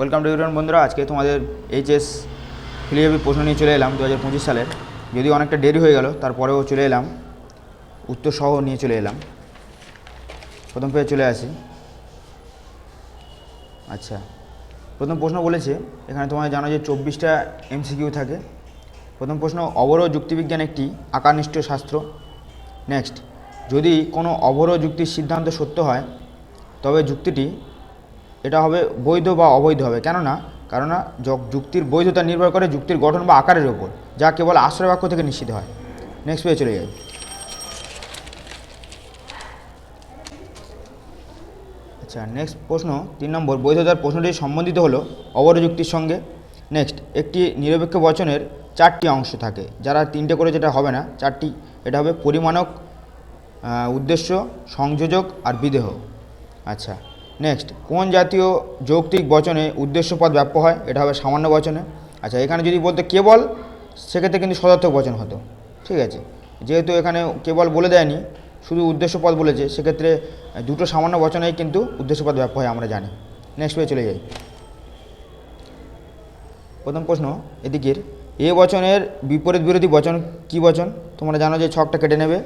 Welcome to ইউরিয়ান বন্ধুরা, আজকে তোমাদের এইচএস ফিলিয়াবি প্রশ্ন নিয়ে চলে এলাম দু হাজার পঁচিশ সালের। যদি অনেকটা দেরি হয়ে গেল, তারপরেও চলে এলাম উত্তর সহ নিয়ে চলে এলাম। প্রথম পেয়ে চলে আসি। আচ্ছা প্রথম প্রশ্ন বলেছে, এখানে তোমায় জানো যে চব্বিশটা এমসিকিউ থাকে। প্রথম প্রশ্ন, অবরোহ যুক্তিবিজ্ঞান একটি আকারনিষ্ঠ শাস্ত্র। নেক্সট, যদি কোনো অবরোহ যুক্তির সিদ্ধান্ত সত্য হয়, তবে যুক্তিটি এটা হবে বৈধ বা অবৈধ হবে। কেননা কেননা যুক্তির বৈধতা নির্ভর করে যুক্তির গঠন বা আকারের ওপর যা কেবল আশ্রয় বাক্য থেকে নিশ্চিত হয়। নেক্সট পেয়ে চলে যাই। আচ্ছা নেক্সট প্রশ্ন তিন নম্বর। বৈধতার প্রশ্নটি সম্বন্ধিত হলো অবরোহ যুক্তির সঙ্গে। নেক্সট একটি নিরপেক্ষ বচনের চারটি অংশ থাকে। যারা তিনটে করে যেটা হবে না, চারটি, এটা হবে পরিমাণক উদ্দেশ্য, সংযোজক আর বিদেহ। আচ্ছা নেক্সট কোন জাতীয় যৌক্তিক বচনে উদ্দেশ্য পদ ব্যাপ্য হয়? এটা হবে সামান্য বচনে। আচ্ছা এখানে যদি বলতে কেবল, সেক্ষেত্রে কিন্তু সদার্থক বচন হতো। ঠিক আছে? যেহেতু এখানে কেবল বলে দেয়নি, শুধু উদ্দেশ্য পদ বলেছে, সেক্ষেত্রে দুটো সামান্য বচনেই কিন্তু উদ্দেশ্য পদ ব্যাপ্য হয় আমরা জানি। নেক্সট পেয়ে চলে যাই। প্রথম প্রশ্ন, এদিকের, এ বচনের বিপরীত বিরোধী বচন কি বচন? তোমরা জানো যে ছকটা কেটে নেবে।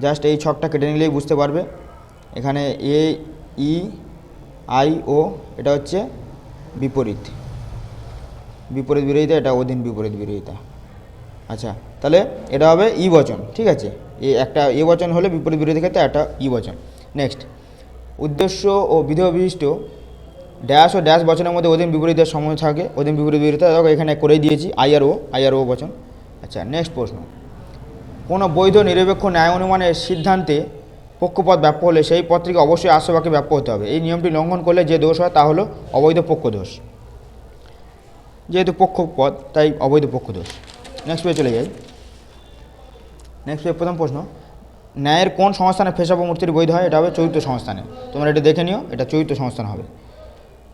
জাস্ট এই ছকটা কেটে নিলেই বুঝতে পারবে। এখানে এ, ই আই ও, এটা হচ্ছে বিপরীত। বিপরীত বিরোধিতা, এটা অধীন বিপরীত বিরোধিতা। আচ্ছা তাহলে এটা হবে ই বচন, ঠিক আছে? এ একটা এ বচন হলে বিপরীত বিরোধী ক্ষেত্রে একটা ই বচন। নেক্সট উদ্দেশ্য ও বিধেয় বিশিষ্ট ড্যাশ ও ড্যাশ বচনের মধ্যে অধীন বিপরীতের সময় থাকে। অধীন বিপরীত বিরোধিতা, দেখো, এখানে করেই দিয়েছি, আই আর ও, আই আর ও বচন। আচ্ছা নেক্সট প্রশ্ন। কোনো বৈধ নিরপেক্ষ ন্যায় অনুমানের সিদ্ধান্তে পক্ষপদ ব্যাপ্য হলে সেই পত্রিকা অবশ্যই আশ্রবাকে ব্যাপ্য হতে হবে। এই নিয়মটি লঙ্ঘন করলে যে দোষ হয় তা হলো অবৈধ পক্ষ দোষ। যেহেতু পক্ষপদ তাই অবৈধ পক্ষ দোষ। নেক্সট পেয়ে চলে যাই। নেক্সট পেয়ে প্রথম প্রশ্ন, ন্যায়ের কোন সংস্থানে ফেসাব মূর্তির বৈধ হয়? এটা হবে চরিত্র সংস্থানে। তোমরা এটা দেখে নিও, এটা চরিত্র সংস্থান হবে।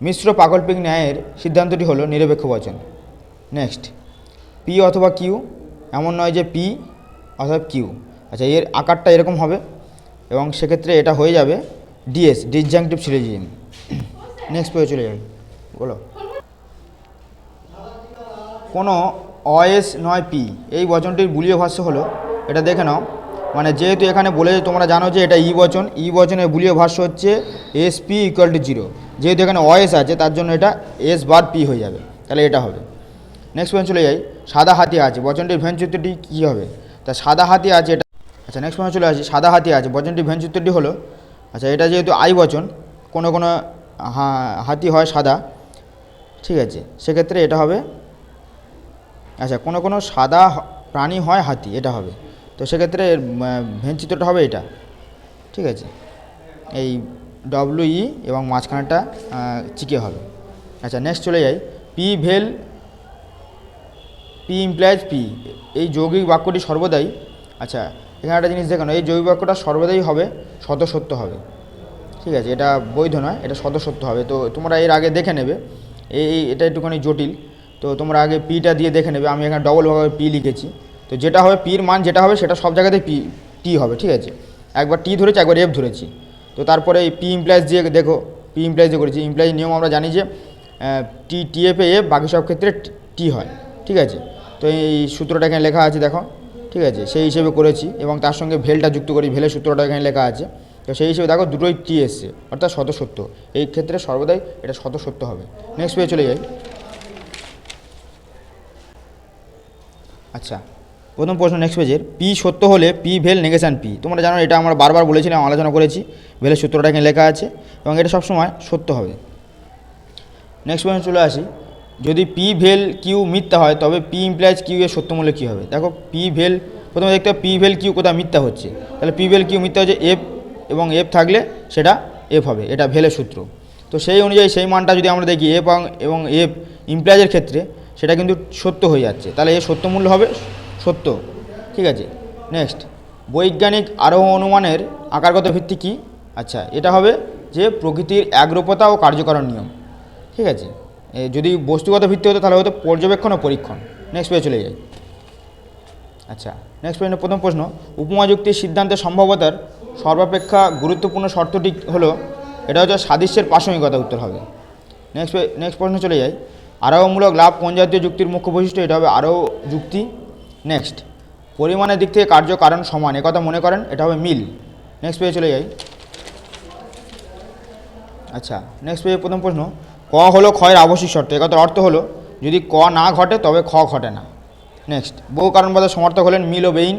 মিশ্র পাকল্পিক ন্যায়ের সিদ্ধান্তটি হলো নিরপেক্ষ বচন। নেক্সট পি অথবা কিউ এমন নয় যে পি অথবা কিউ আচ্ছা এর আকারটা এরকম হবে। এবং সেক্ষেত্রে এটা হয়ে যাবে ডিএস ডিসজাংটিভ সিলোজিজম নেক্সট পেয়ে চলে যাবে বলো। কোনো অএস নয় পি, এই বচনটির বুলীয় ভাষ্য হলো, এটা দেখে নাও। মানে যেহেতু এখানে বলে তোমরা জানো যে এটা ই বচন, ই বচনের বুলীয় ভাষ্য হচ্ছে S P equal to zero যেহেতু এখানে অএস আছে, তার জন্য এটা এস বার পি হয়ে যাবে। তাহলে এটা হবে। নেক্সট পয়েন্ট চলে যাই। সাদা হাতি আছে, বচনটির ভেনচিত্রটি কী হবে? তা সাদা হাতি আছে, এটা আচ্ছা নেক্সট পয়েন্ট চলে আসি সাদা হাতি আছে বচনটির ভেনচিত্রটি হলো আচ্ছা এটা যেহেতু আই বচন কোনো কোনো হাতি হয় সাদা ঠিক আছে সেক্ষেত্রে এটা হবে আচ্ছা কোনো কোনো সাদা প্রাণী হয় হাতি এটা হবে তো সেক্ষেত্রে এর, ভেন চিত্রটা হবে এটা ঠিক আছে এই ডব্লিউ ই এবং মাঝখানেটা চিকে হবে আচ্ছা নেক্সট চলে যাই পি ভেল পি ইমপ্লাইজ পি এই যৌগিক বাক্যটি সর্বদাই আচ্ছা এখানে একটা জিনিস দেখানো এই যৌগিক বাক্যটা সর্বদাই হবে শতসত্য হবে। ঠিক আছে, এটা বৈধ নয়, এটা সদসত্য হবে। তো তোমরা এর আগে দেখে নেবে, এই এটা একটুখানি জটিল। তো তোমরা আগে পিটা দিয়ে দেখে নেবে, আমি এখানে ডবল ভাবে পি লিখেছি। তো যেটা হবে পির মান যেটা হবে, সেটা সব জায়গাতেই পি, টি হবে, ঠিক আছে? একবার টি ধরেছি, একবার এফ ধরেছি। তো তারপরে এই পি ইমপ্লাইজ দিয়ে দেখো, পি ইমপ্লাইজ দিয়ে করেছি। ইমপ্লাইজ নিয়ম আমরা জানি যে টি টি এফে এফ, বাকি সব ক্ষেত্রে টি হয়, ঠিক আছে? তো এই সূত্রটা এখানে লেখা আছে, দেখো। ঠিক আছে, সেই হিসেবে করেছি এবং তার সঙ্গে ভেলটা যুক্ত করি, ভেলের সূত্রটা এখানে লেখা আছে। তো সেই হিসেবে দেখো দুটোই টি এসছে, অর্থাৎ শত সত্য এই ক্ষেত্রে সর্বদাই এটা শত সত্য হবে নেক্সট পেয়ে চলে যাই। আচ্ছা প্রথম প্রশ্ন নেক্সট পেজের পি সত্য হলে পি ভেল নেগেশান পি তোমরা জানো, এটা আমরা বারবার বলেছিলাম, আলোচনা করেছি, ভেলের সূত্রটা এখানে লেখা আছে এবং এটা সবসময় সত্য হবে। নেক্সট পয়েন্ট চলে আসি। যদি পি ভেল কিউ মিথ্যা হয়, তবে পি ইমপ্লাইজ কিউ এর সত্য মূল্য কী হবে? দেখো পি ভেল প্রথমে দেখতে হবে পি ভেল কিউ কোথায় মিথ্যা হচ্ছে। তাহলে পি ভেল কিউ মিথ্যা হচ্ছে এফ এবং এফ থাকলে সেটা এফ হবে, এটা ভেলের সূত্র। তো সেই অনুযায়ী সেই মানটা যদি আমরা দেখি এফ এবং এফ ইমপ্লাইজের ক্ষেত্রে সেটা কিন্তু সত্য হয়ে যাচ্ছে। তাহলে এর সত্য মূল্য হবে সত্য। ঠিক আছে নেক্সট বৈজ্ঞানিক আরোহ অনুমানের আকারগত ভিত্তি কী? আচ্ছা এটা হবে যে প্রকৃতির একরূপতা ও কার্যকরণ নিয়ম। ঠিক আছে যদি বস্তুগত ভিত্তি হতো তাহলে হতো পর্যবেক্ষণ ও পরীক্ষণ। নেক্সট পেয়ে চলে যাই। আচ্ছা নেক্সট পয়েন্ট প্রথম প্রশ্ন উপমা যুক্তির সিদ্ধান্তের সম্ভাব্যতার সর্বাপেক্ষা গুরুত্বপূর্ণ শর্তটি হলো, এটা হচ্ছে সাদৃশ্যের প্রাসঙ্গিকতা উত্তর হবে। নেক্সট নেক্সট প্রশ্ন চলে যাই। আরোহমূলক লাভ কোন জাতীয় যুক্তির মুখ্য বৈশিষ্ট্য? এটা হবে আরও যুক্তি। নেক্সট পরিমাণের দিক থেকে কার্য কারণ সমান, একথা মনে করেন, এটা হবে মিল। নেক্সট পেজে চলে যাই। আচ্ছা নেক্সট পেজে প্রথম প্রশ্ন ক হলো ক্ষয়ের আবশ্যিক শর্ত একথার অর্থ হলো যদি ক না ঘটে তবে খ ঘটে না। নেক্সট বহু কারণবাদের সমর্থক হলেন মিল ও বেইন।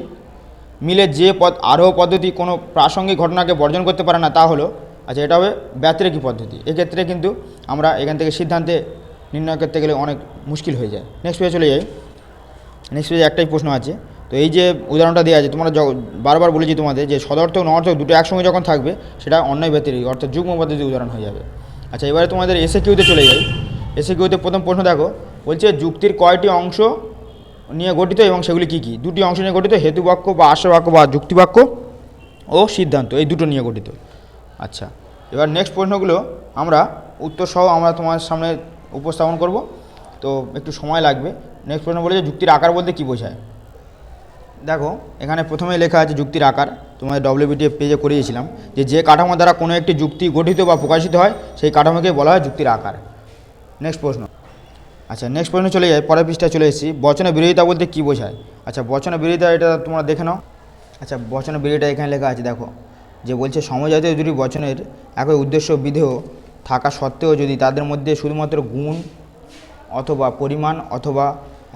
মিলের যে পদ, আরোহ পদ্ধতি কোনো প্রাসঙ্গিক ঘটনাকে বর্জন করতে পারে না তা হলো আচ্ছা এটা হবে ব্যতিরেকী পদ্ধতি। এক্ষেত্রে কিন্তু আমরা এখান থেকে সিদ্ধান্তে নির্ণয় করতে গেলে অনেক মুশকিল হয়ে যায়। নেক্সট পেজে চলে যাই। নেক্সট পেজে একটাই প্রশ্ন আছে। তো এই যে উদাহরণটা দেওয়া আছে, তোমরা বারবার বলেছি তোমাদের যে সদর্থক নর্থক দুটো একসঙ্গে যখন থাকবে, সেটা অন্যায় ব্যতিরেকী, অর্থাৎ যুগ্ম পদ্ধতির উদাহরণ হয়ে যাবে। আচ্ছা এবারে তোমাদের এসে কিউতে চলে যাই। এসে কিউতে প্রথম প্রশ্ন দেখো, বলছে যুক্তির কয়টি অংশ নিয়ে গঠিত এবং সেগুলি কী কী? দুটি অংশ নিয়ে গঠিত, হেতুবাক্য বা আশ্রবাক্য বা যুক্তিবাক্য ও সিদ্ধান্ত, এই দুটো নিয়ে গঠিত। আচ্ছা এবার নেক্সট প্রশ্নগুলো আমরা উত্তর সহ আমরা তোমার সামনে উপস্থাপন করব। তো একটু সময় লাগবে। নেক্সট প্রশ্ন বলে যে যুক্তির আকার বলতে কী বোঝায়? দেখো, এখানে প্রথমে লেখা আছে যুক্তির আকার। তোমাদের ডব্লিউবিটিএফ পেজে করিয়েছিলাম যে যে কাঠামো দ্বারা কোনো একটি যুক্তি গঠিত বা প্রকাশিত হয়, সেই কাঠামোকে বলা হয় যুক্তির আকার। নেক্সট প্রশ্ন। আচ্ছা নেক্সট প্রশ্ন চলে যায় পরের পৃষ্ঠায় চলে এসেছি। বচনের বিরোধিতা বলতে কী বোঝায়? আচ্ছা বচনের বিরোধিতা, এটা তোমরা দেখে নাও। আচ্ছা বচনের বিরোধিতা এখানে লেখা আছে, দেখো, যে বলছে, সমজাতীয় দুটি বচনের একই উদ্দেশ্য বিধেয় থাকা সত্ত্বেও যদি তাদের মধ্যে শুধুমাত্র গুণ অথবা পরিমাণ অথবা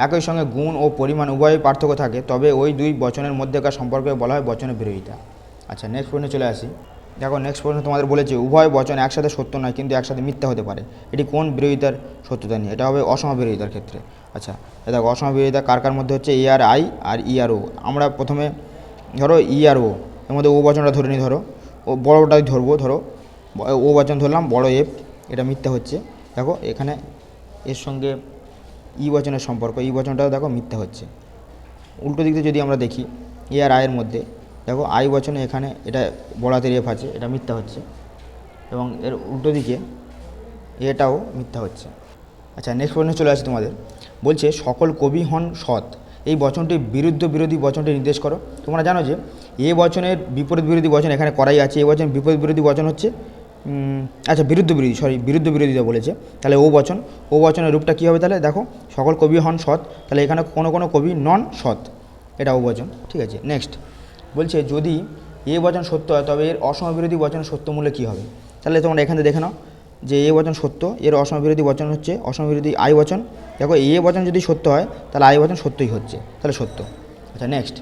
একই সঙ্গে গুণ ও পরিমাণ উভয়ই পার্থক্য থাকে, তবে ওই দুই বচনের মধ্যেকার সম্পর্কে বলা হয় বচনের বিরোধিতা। আচ্ছা নেক্সট প্রশ্নে চলে আসি। দেখো নেক্সট প্রশ্ন তোমাদের বলেছে, উভয় বচন একসাথে সত্য নয়, কিন্তু একসাথে মিথ্যা হতে পারে। এটি কোন বিরোধিতার সত্যতা নিয়ে? এটা হবে অসম বিরোধিতার ক্ষেত্রে। আচ্ছা দেখো, অসম বিরোধিতা কার কার মধ্যে হচ্ছে? এ আর আই আর ই ও আমরা প্রথমে ধরো ই আর ও এর মধ্যে ও বচনটা ধরে নিই, ধরো। ও বড়টাই ধরবো, ধরো। ও বচন ধরলাম, বড় এফ এটা মিথ্যা হচ্ছে। দেখো, এখানে এর সঙ্গে ই বচনের সম্পর্ক, ই বচনটাও দেখো মিথ্যা হচ্ছে। উল্টো দিক যদি আমরা দেখি, এ আর আয়ের মধ্যে, দেখো আই বচনে এখানে এটা বড়াতে রেফ আছে, এটা মিথ্যা হচ্ছে। এবং এর উল্টো দিকে এটাও মিথ্যা হচ্ছে। আচ্ছা নেক্সট প্রশ্নে চলে আসি তোমাদের। বলছে, সকল কবি হন সৎ। এই বচনটি বিরুদ্ধ বিরোধী বচনটি নির্দেশ করো। তোমরা জানো যে, এ বচনের বিপরীত বিরোধী বচন এখানে করাই আছে। এ বচন বিপরীত বিরোধী বচন হচ্ছে আচ্ছা বিরুদ্ধ বিরোধী সরি বিরুদ্ধ বিরোধিতা বলেছে। তাহলে ও বচন, ও বচনের রূপটা কী হবে তাহলে? দেখো, সকল কবি হন সৎ, তাহলে এখানে কোনো কোনো কবি নন সৎ, এটা ও বচন, ঠিক আছে? নেক্সট বলছে যদি এ বচন সত্য হয়, তবে এর অসমবিরোধী বচন সত্য মূল্যে কী হবে? তাহলে তোমরা এখানে দেখে নাও যে এ বচন সত্য, এর অসমবিরোধী বচন হচ্ছে অসমবিরোধী আই বচন। দেখো, এ বচন যদি সত্য হয়, তাহলে আয় বচন সত্যই হচ্ছে, তাহলে সত্য। আচ্ছা নেক্সট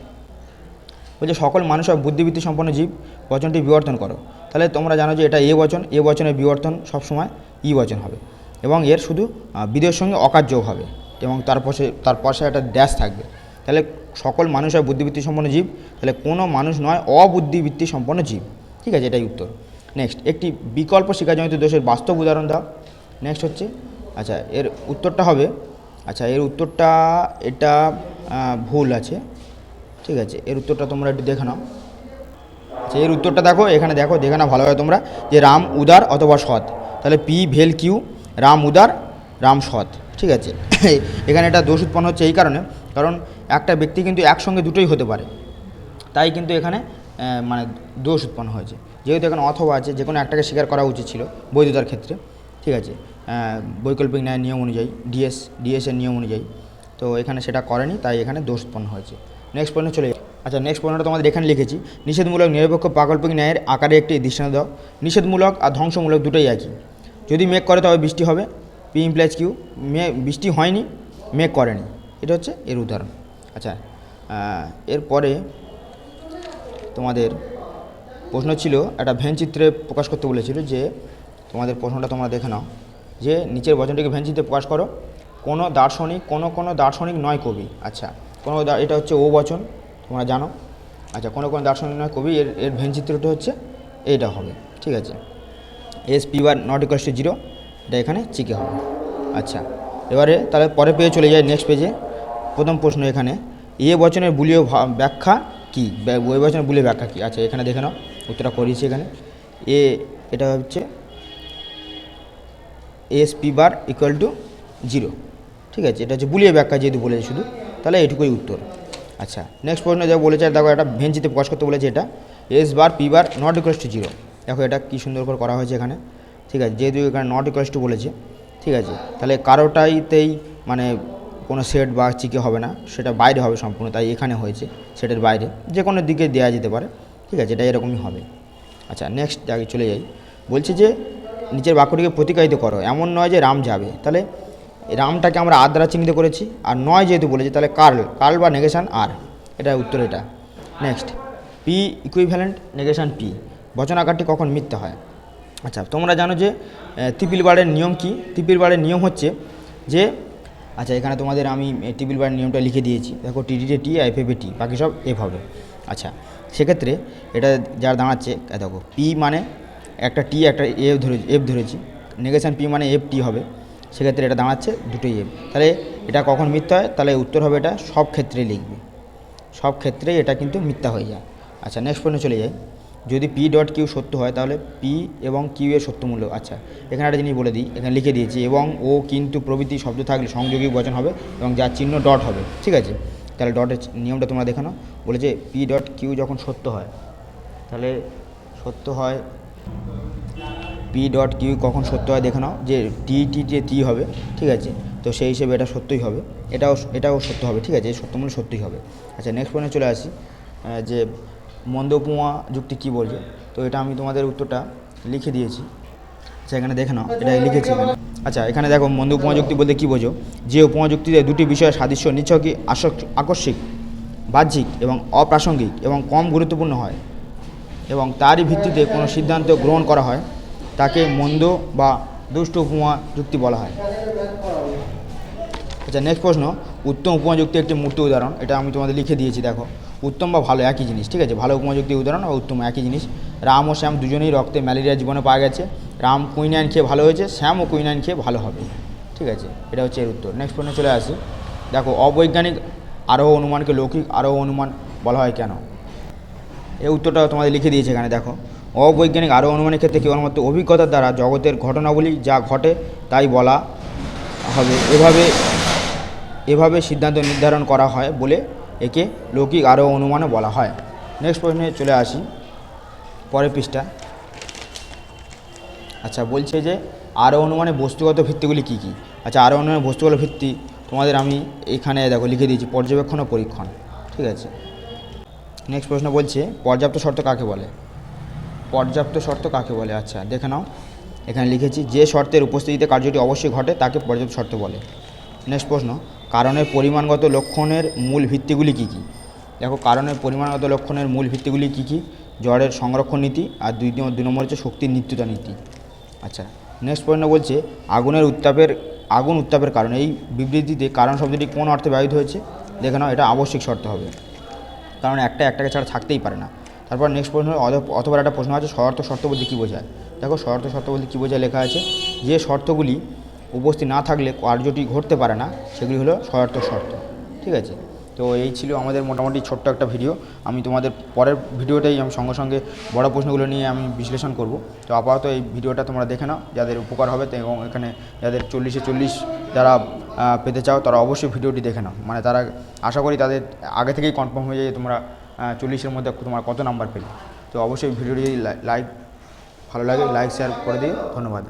বলছে সকল মানুষ আর বুদ্ধিবৃত্তি সম্পন্ন জীব, বচনটি বিবর্তন করো। তাহলে তোমরা জানো যে এটা এ বচন এ বচনের বিবর্তন সবসময় ই বচন হবে। এবং এর শুধু আহ, বিদেশের সঙ্গে অকার যোগ হবে এবং তার পাশে তার পাশে একটা ড্যাশ থাকবে। তাহলে সকল মানুষ হয় বুদ্ধিবৃত্তি সম্পন্ন জীব তাহলে কোনো মানুষ নয় অবুদ্ধিবৃত্তি সম্পন্ন জীব। ঠিক আছে এটাই উত্তর। নেক্সট একটি বিকল্প শিকারজনিত দোষের বাস্তব উদাহরণ দাও। নেক্সট হচ্ছে আচ্ছা এর উত্তরটা হবে আচ্ছা এর উত্তরটা এটা ভুল আছে। ঠিক আছে এর উত্তরটা তোমরা একটু দেখে নাও। আচ্ছা এর উত্তরটা দেখো, এখানে দেখো, দেখে নাও ভালোভাবে তোমরা, যে রাম উদার অথবা সৎ। তাহলে পি ভেল কিউ রাম উদার, রাম সৎ, ঠিক আছে? এখানে এটা দোষ উৎপন্ন হচ্ছে এই কারণে, কারণ একটা ব্যক্তি কিন্তু একসঙ্গে দুটোই হতে পারে। তাই কিন্তু এখানে মানে দোষ উৎপন্ন হয়েছে। যেহেতু এখানে অথবা আছে, যে কোনো একটাকে স্বীকার করা উচিত ছিল বৈধতার ক্ষেত্রে, ঠিক আছে? বৈকল্পিক ন্যায় নিয়ম অনুযায়ী ডিএস ডিএসের নিয়ম অনুযায়ী। তো এখানে সেটা করেনি, তাই এখানে দোষ উৎপন্ন হয়েছে। নেক্সট পয়েন্টে চলে। আচ্ছা নেক্সট পয়েন্টটা তোমাদের এখানে লিখেছি। নিষেধমূলক, নিরপেক্ষ, প্রাকল্পিক ন্যায়ের আকারে একটি দৃষ্টান্ত দাও। নিষেধমূলক আর ধ্বংসমূলক দুটোই একই। যদি মেঘ করে, তবে বৃষ্টি হবে। পি ইমপ্লাইজ কিউ মে, বৃষ্টি হয়নি মেঘ করেনি। এটা হচ্ছে এর উদাহরণ। আচ্ছা এরপরে তোমাদের প্রশ্ন ছিল, একটা ভ্যান চিত্রে প্রকাশ করতে বলেছিল যে, তোমাদের প্রশ্নটা তোমরা দেখে নাও। যে, নিচের বচনটিকে ভ্যান চিত্রে প্রকাশ করো। কোনো দার্শনিক, কোনো কোনো দার্শনিক নয় কবি। আচ্ছা কোনো এটা হচ্ছে ও বচন। তোমরা জানো। আচ্ছা কোনো কোনো দার্শনিক নয়, কবি, এর এর ভ্যান চিত্রটা হচ্ছে এইটা হবে, ঠিক আছে? S P one not equals to zero, এটা এখানে চিকে হবে। আচ্ছা এবারে তাহলে পরে পেয়ে চলে যায় নেক্সট পেজে প্রথম প্রশ্ন এখানে, এ বচনের বুলীয় ব্যাখ্যা কী? ওই বচনের বুলীয় ব্যাখ্যা কী? আচ্ছা এখানে দেখে নাও, উত্তরটা করিয়েছি এখানে। এ, এটা হচ্ছে S P bar equal to zero, ঠিক আছে? এটা হচ্ছে বুলিয়ে ব্যাখ্যা যেহেতু বলেছে শুধু, তাহলে এটুকুই উত্তর। আচ্ছা নেক্সট প্রশ্ন যা বলেছে, দেখো একটা ভেঞ্চিতে প্রকাশ করতে বলেছে এটা। S bar P bar not equals to zero দেখো এটা কী সুন্দর করে করা হয়েছে এখানে। ঠিক আছে, যেহেতু এখানে নট ইকুয়ালস টু বলেছে। ঠিক আছে, তাহলে কারোটাইতেই মানে কোনো সেট বা চিকে হবে না, সেটা বাইরে হবে সম্পূর্ণ, তাই এখানে হয়েছে সেটের বাইরে। যে কোনো দিকে দেওয়া যেতে পারে। ঠিক আছে, এটা এরকমই হবে। আচ্ছা নেক্সট আগে চলে যাই। বলছে যে, নিচের বাক্যটিকে প্রতিকায়িত করো। এমন নয় যে রাম যাবে। তাহলে রামটাকে আমরা আর দ্বারা চিহ্নিত করেছি, আর নয় যেহেতু বলেছি, তাহলে কার্ল কার্ল বা নেগেশান আর। এটা উত্তর এটা। Next P equivalent negation P বচন আকারটি কখন মিথ্যা হয়? আচ্ছা তোমরা জানো যে তিপিল বারের নিয়ম কি? তিপিল বারের নিয়ম হচ্ছে যে আচ্ছা এখানে তোমাদের আমি টিপিল বারের নিয়মটা লিখে দিয়েছি। দেখো টিডিতে টি এফ এফে টি, বাকি সব এফ হবে। আচ্ছা সেক্ষেত্রে এটা যার দাঁড়াচ্ছে দেখো পি মানে একটা টি একটা এফ ধরে, এফ ধরেছি। নেগেশান পি মানে এফ টি হবে। সেক্ষেত্রে এটা দাঁড়াচ্ছে দুটোই এম তাহলে এটা কখন মিথ্যা হয়? তাহলে উত্তর হবে এটা সব ক্ষেত্রে লিখবে। সব ক্ষেত্রেই এটা কিন্তু মিথ্যা হয়ে যায়। আচ্ছা নেক্সট পয়েন্টে চলে যাই। যদি পি ডট কিউ সত্য হয়, তাহলে পি এবং কিউ এর সত্য মূল্য আচ্ছা এখানে একটা জিনিস বলে দিই। এখানে লিখে দিয়েছি, এবং ও কিন্তু প্রভৃতি শব্দ থাকলে সংযোগী বচন হবে, এবং যার চিহ্ন ডট হবে। ঠিক আছে? তাহলে ডটের নিয়মটা তোমরা দেখে নাও। বলেছে পি ডট কিউ যখন সত্য হয়, তাহলে সত্য হয় পি ডট কিউ কখন সত্য হয় দেখে নাও, যে টি টি যে টি হবে, ঠিক আছে? তো সেই হিসেবে এটা সত্যই হবে। এটাও এটাও সত্য হবে, ঠিক আছে? এই সত্যমূল্য সত্যই হবে। আচ্ছা নেক্সট পয়েন্টে চলে আসি। যে মন্দ উপমা যুক্তি কী বলছে? তো এটা আমি তোমাদের উত্তরটা লিখে দিয়েছি। আচ্ছা এখানে দেখে নাও এটা লিখেছি আচ্ছা এখানে দেখো মন্দ উপমা যুক্তি বলতে কী বোঝো? যে উপমা যুক্তিতে দুটি বিষয়ের সাদৃশ্য নিছকই আকস্মিক, বাহ্যিক এবং অপ্রাসঙ্গিক এবং কম গুরুত্বপূর্ণ হয় এবং তারই ভিত্তিতে কোনো সিদ্ধান্ত গ্রহণ করা হয়। তাকে মন্দ বা দুষ্ট উপমা যুক্তি বলা হয়। আচ্ছা নেক্সট প্রশ্ন। উত্তম উপমা যুক্তি একটি মূর্ত উদাহরণ। এটা আমি তোমাদের লিখে দিয়েছি, দেখো। উত্তম বা ভালো, একই জিনিস, ঠিক আছে? ভালো উপমা যুক্তি উদাহরণ বা উত্তম, একই জিনিস। রাম ও শ্যাম দুজনেই রক্তে ম্যালেরিয়া জীবনে পাওয়া গেছে। রাম কুইনাইন খেয়ে ভালো হয়েছে, শ্যাম ও কুইনাইন খেয়ে ভালো হবে, ঠিক আছে? এটা হচ্ছে এর উত্তর। নেক্সট প্রশ্নে চলে আসি। দেখো, অবৈজ্ঞানিক আরোহ অনুমানকে লৌকিক আরোহ অনুমান বলা হয় কেন? এই উত্তরটা তোমাদের লিখে দিয়েছে এখানে, দেখো। অবৈজ্ঞানিক আরও অনুমানের ক্ষেত্রে কেবলমাত্র অভিজ্ঞতার দ্বারা জগতের ঘটনাবলী যা ঘটে তাই বলা হবে। এভাবে এভাবে সিদ্ধান্ত নির্ধারণ করা হয় বলে একে লৌকিক আরও অনুমানও বলা হয়। নেক্সট প্রশ্নে চলে আসি, পরের পৃষ্ঠা। আচ্ছা বলছে যে আরও অনুমানে বস্তুগত ভিত্তিগুলি কী কী? আচ্ছা আরও অনুমানের বস্তুগত ভিত্তি তোমাদের আমি এখানে দেখো লিখে দিয়েছি, পর্যবেক্ষণ ও পরীক্ষণ। ঠিক আছে। নেক্সট প্রশ্ন বলছে, পর্যাপ্ত শর্ত কাকে বলে? পর্যাপ্ত শর্ত কাকে বলে? আচ্ছা দেখে নাও। এখানে লিখেছি, যে শর্তের উপস্থিতিতে কার্যটি অবশ্যই ঘটে, তাকে পর্যাপ্ত শর্ত বলে। নেক্সট প্রশ্ন, কারণের পরিমাণগত লক্ষণের মূল ভিত্তিগুলি কী কী? দেখো, কারণের পরিমাণগত লক্ষণের মূল ভিত্তিগুলি কী কী? জ্বরের সংরক্ষণ নীতি, আর দুই দুই নম্বর হচ্ছে শক্তির নিত্যতা নীতি। আচ্ছা নেক্সট প্রশ্ন বলছে, আগুনের উত্তাপের, আগুন উত্তাপের কারণ। এই বিবৃতিতে কারণ শব্দটি কোন অর্থে ব্যবহৃত হয়েছে? দেখে নাও, এটা আবশ্যিক শর্ত হবে। কারণ একটা একটাকে ছাড়া থাকতেই পারে না। তারপর নেক্সট প্রশ্ন, অথ- অথবা একটা প্রশ্ন আছে, শর্ত শর্ত বলতে কী বোঝায়? দেখো, শর্ত শর্ত বলতে কী বোঝায় লেখা আছে, যে শর্তগুলি উপস্থিত না থাকলে কার্যটি ঘটতে পারে না, সেগুলি হলো শর্ত শর্ত, ঠিক আছে? তো এই ছিল আমাদের মোটামুটি ছোট্ট একটা ভিডিও। আমি তোমাদের পরের ভিডিওটাই আমি সঙ্গে সঙ্গে বড় প্রশ্নগুলো নিয়ে আমি বিশ্লেষণ করব। তো আপাতত এই ভিডিওটা তোমরা দেখে নাও, যাদের উপকার হবে, এবং এখানে যাদের চল্লিশে চল্লিশ যারা পেতে চাও, তারা অবশ্যই ভিডিওটি দেখে নাও। মানে তারা, আশা করি তাদের আগে থেকেই কনফার্ম হয়ে যায় তোমরা চল্লিশের মধ্যে তোমার কত নাম্বার পেলে? তো অবশ্যই ভিডিওটি লাইক ভালো লাগে লাইক শেয়ার করে দিও। ধন্যবাদ।